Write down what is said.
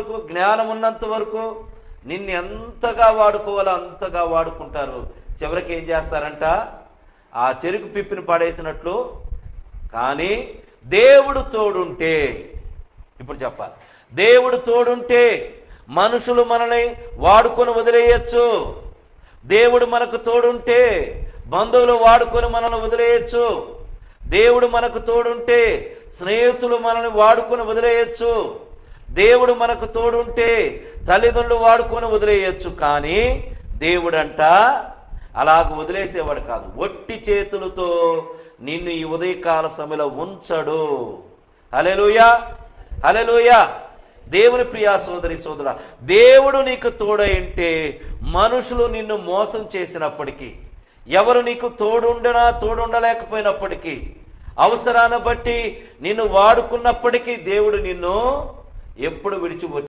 వరకు జ్ఞానం ఉన్నంత వరకు నిన్ను ఎంతగా వాడుకోవాలో అంతగా వాడుకుంటారు. చివరికి ఏం చేస్తారంట? ఆ చెరుకు పిప్పిని పడేసినట్లు. కానీ దేవుడు తోడుంటే ఇప్పుడు చెప్పాలి. దేవుడు తోడుంటే మనుషులు మనల్ని వాడుకొని వదిలేయచ్చు. దేవుడు మనకు తోడుంటే బంధువులు వాడుకొని మనల్ని వదిలేయచ్చు. దేవుడు మనకు తోడుంటే స్నేహితులు మనల్ని వాడుకొని వదిలేయచ్చు. దేవుడు మనకు తోడుంటే తల్లిదండ్రులు వాడుకొని వదిలేయచ్చు కానీ దేవుడంట అలాగ వదిలేసేవాడు కాదు. ఒట్టి చేతులతో నిన్ను ఈ ఉదయకాల సమయంలో ఉంచడు. అలెలుయా అలెలుయా దేవుని ప్రియా సోదరి సోదర దేవుడు నీకు తోడైంటే మనుషులు నిన్ను మోసం చేసినప్పటికీ ఎవరు నీకు తోడుండనా తోడుండలేకపోయినప్పటికీ అవసరాన్ని బట్టి నిన్ను వాడుకున్నప్పటికీ దేవుడు నిన్ను ఎప్పుడు విడిచిపెట్టి